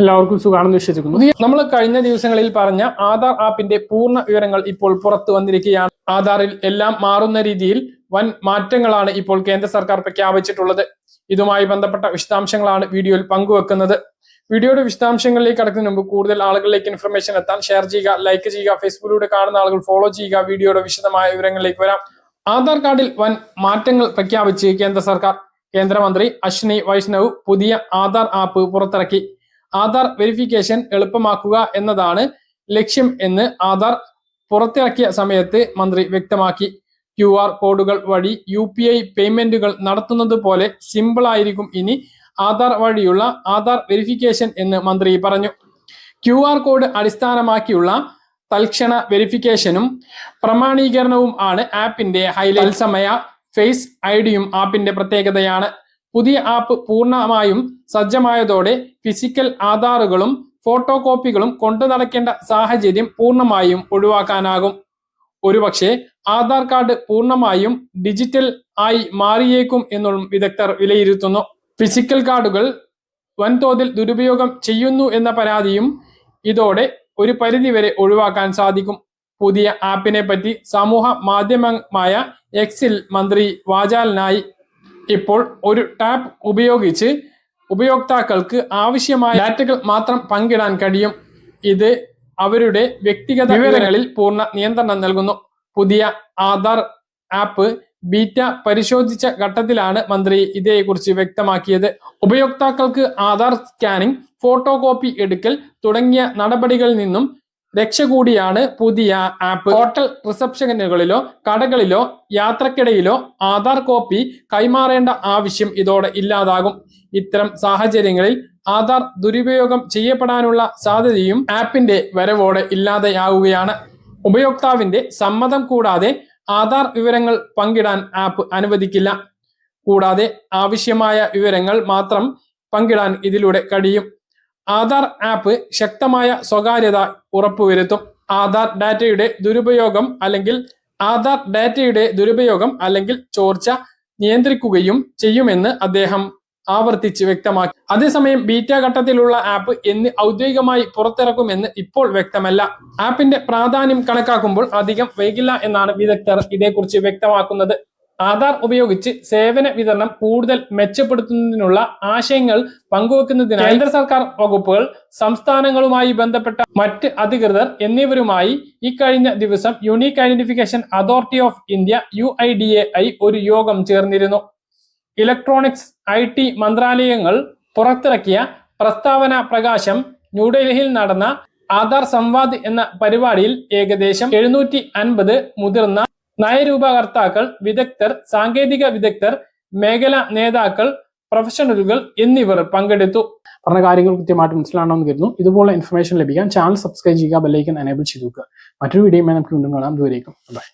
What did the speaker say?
എല്ലാവർക്കും സുഖാണെന്ന് വിശ്വസിക്കുന്നു. നമ്മൾ കഴിഞ്ഞ ദിവസങ്ങളിൽ പറഞ്ഞ ആധാർ ആപ്പിന്റെ പൂർണ വിവരങ്ങൾ ഇപ്പോൾ പുറത്തു വന്നിരിക്കുകയാണ്. ആധാറിൽ എല്ലാം മാറുന്ന രീതിയിൽ വൻ മാറ്റങ്ങളാണ് ഇപ്പോൾ കേന്ദ്ര സർക്കാർ പ്രഖ്യാപിച്ചിട്ടുള്ളത്. ഇതുമായി ബന്ധപ്പെട്ട വിശദാംശങ്ങളാണ് വീഡിയോയിൽ പങ്കുവെക്കുന്നത്. വീഡിയോയുടെ വിശദാംശങ്ങളിലേക്ക് കടക്കുന്നതിന് മുമ്പ് കൂടുതൽ ആളുകളിലേക്ക് ഇൻഫർമേഷൻ എത്താൻ ഷെയർ ചെയ്യുക ലൈക്ക് ചെയ്യുക ഫേസ്ബുക്കിലൂടെ കാണുന്ന ആളുകൾ ഫോളോ ചെയ്യുക വീഡിയോയുടെ വിശദമായ വിവരങ്ങളിലേക്ക് വരാം. ആധാർ കാർഡിൽ വൻ മാറ്റങ്ങൾ പ്രഖ്യാപിച്ച് കേന്ദ്ര സർക്കാർ. കേന്ദ്രമന്ത്രി അശ്വിനി വൈഷ്ണവ് പുതിയ ആധാർ ആപ്പ് പുറത്തിറക്കി. ആധാർ വെരിഫിക്കേഷൻ എളുപ്പമാക്കുക എന്നതാണ് ലക്ഷ്യം എന്ന് ആധാർ പുറത്തിറക്കിയ സമയത്ത് മന്ത്രി വ്യക്തമാക്കി. ക്യു ആർ കോഡുകൾ വഴി യു പി ഐ പേയ്മെന്റുകൾ നടത്തുന്നത് പോലെ സിമ്പിൾ ആയിരിക്കും ഇനി ആധാർ വഴിയുള്ള ആധാർ വെരിഫിക്കേഷൻ എന്ന് മന്ത്രി പറഞ്ഞു. ക്യു ആർ കോഡ് അടിസ്ഥാനമാക്കിയുള്ള തൽക്ഷണ വെരിഫിക്കേഷനും പ്രമാണീകരണവും ആണ് ആപ്പിന്റെ ഹൈലൈറ്റ് സമയ ഫേസ് ഐ ഡിയും ആപ്പിന്റെ പ്രത്യേകതയാണ്. പുതിയ ആപ്പ് പൂർണമായും സജ്ജമായതോടെ ഫിസിക്കൽ ആധാറുകളും ഫോട്ടോ കോപ്പികളും കൊണ്ടു നടക്കേണ്ട സാഹചര്യം പൂർണമായും ഒഴിവാക്കാനാകും. ഒരുപക്ഷെ ആധാർ കാർഡ് പൂർണമായും ഡിജിറ്റൽ ആയി മാറിയേക്കും എന്നും വിദഗ്ധർ വിലയിരുത്തുന്നു. ഫിസിക്കൽ കാർഡുകൾ വൻതോതിൽ ദുരുപയോഗം ചെയ്യുന്നു എന്ന പരാതിയും ഇതോടെ ഒരു പരിധിവരെ ഒഴിവാക്കാൻ സാധിക്കും. പുതിയ ആപ്പിനെ പറ്റി സമൂഹ മാധ്യമമായ എക്സിൽ മന്ത്രി വാചാലനായി ഇപ്പോൾ ഒരു ടാപ്പ് ഉപയോഗിച്ച് ഉപയോക്താക്കൾക്ക് ആവശ്യമായ ഡാറ്റകൾ മാത്രം പങ്കിടാൻ കഴിയും. ഇത് അവരുടെ വ്യക്തിഗത വിവരങ്ങളിൽ പൂർണ നിയന്ത്രണം നൽകുന്നു. പുതിയ ആധാർ ആപ്പ് ബീറ്റ പരിശോധിച്ച ഘട്ടത്തിലാണ് മന്ത്രി ഇതേക്കുറിച്ച് വ്യക്തമാക്കിയത്. ഉപയോക്താക്കൾക്ക് ആധാർ സ്കാനിംഗ് ഫോട്ടോ കോപ്പി എടുക്കൽ തുടങ്ങിയ നടപടികളിൽ നിന്നും രക്ഷ കൂടിയാണ് പുതിയ ആപ്പ്. ഹോട്ടൽ റിസപ്ഷനുകളിലോ കടകളിലോ യാത്രക്കിടയിലോ ആധാർ കോപ്പി കൈമാറേണ്ട ആവശ്യം ഇതോടെ ഇല്ലാതാകും. ഇത്തരം സാഹചര്യങ്ങളിൽ ആധാർ ദുരുപയോഗം ചെയ്യപ്പെടാനുള്ള സാധ്യതയും ആപ്പിന്റെ വരവോടെ ഇല്ലാതെയാവുകയാണ്. ഉപയോക്താവിന്റെ സമ്മതം കൂടാതെ ആധാർ വിവരങ്ങൾ പങ്കിടാൻ ആപ്പ് അനുവദിക്കില്ല. കൂടാതെ ആവശ്യമായ വിവരങ്ങൾ മാത്രം പങ്കിടാൻ ഇതിലൂടെ കഴിയും. ആധാർ ആപ്പ് ശക്തമായ സ്വകാര്യത ഉറപ്പുവരുത്തും. ആധാർ ഡാറ്റയുടെ ദുരുപയോഗം അല്ലെങ്കിൽ ആധാർ ഡാറ്റയുടെ ദുരുപയോഗം അല്ലെങ്കിൽ ചോർച്ച നിയന്ത്രിക്കുകയും ചെയ്യുമെന്ന് അദ്ദേഹം ആവർത്തിച്ച് വ്യക്തമാക്കി. അതേസമയം ബീറ്റ ഘട്ടത്തിലുള്ള ആപ്പ് എന്ന് ഔദ്യോഗികമായി പുറത്തിറക്കുമെന്ന് ഇപ്പോൾ വ്യക്തമല്ല. ആപ്പിന്റെ പ്രാധാന്യം കണക്കാക്കുമ്പോൾ അധികം വൈകില്ല എന്നാണ് വിദഗ്ധർ ഇതേക്കുറിച്ച് വ്യക്തമാക്കുന്നത്. ആധാർ ഉപയോഗിച്ച് സേവന വിതരണം കൂടുതൽ മെച്ചപ്പെടുത്തുന്നതിനുള്ള ആശയങ്ങൾ പങ്കുവെക്കുന്നതിനായി കേന്ദ്ര സർക്കാർ വകുപ്പുകൾ സംസ്ഥാനങ്ങളുമായി ബന്ധപ്പെട്ട മറ്റ് അധികൃതർ എന്നിവരുമായി ഇക്കഴിഞ്ഞ ദിവസം unique identification authority of India U I D A I ഒരു യോഗം ചേർന്നിരുന്നു. ഇലക്ട്രോണിക്സ് ഐ ടി മന്ത്രാലയങ്ങൾ പുറത്തിറക്കിയ പ്രസ്താവന പ്രകാശം ന്യൂഡൽഹിയിൽ നടന്ന ആധാർ സംവാദ് എന്ന പരിപാടിയിൽ ഏകദേശം എഴുന്നൂറ്റി അൻപത് മുതിർന്ന നയരൂപകർത്താക്കൾ വിദഗ്ധർ സാങ്കേതിക വിദഗ്ധർ മേഖലാ നേതാക്കൾ പ്രൊഫഷണലുകൾ എന്നിവർ പങ്കെടുത്തു. പറഞ്ഞ കാര്യങ്ങൾ കൃത്യമായിട്ട് മനസ്സിലാണെന്ന് കരുതുന്നു. ഇതുപോലെ ഇൻഫർമേഷൻ ലഭിക്കാൻ ചാനൽ സബ്സ്ക്രൈബ് ചെയ്യുക ബെല്ലൈക്കൻ എനേബിൾ ചെയ്തു മറ്റൊരു വീഡിയോ നമുക്ക് വീണ്ടും കാണാം. ദൂരേക്കും ബൈ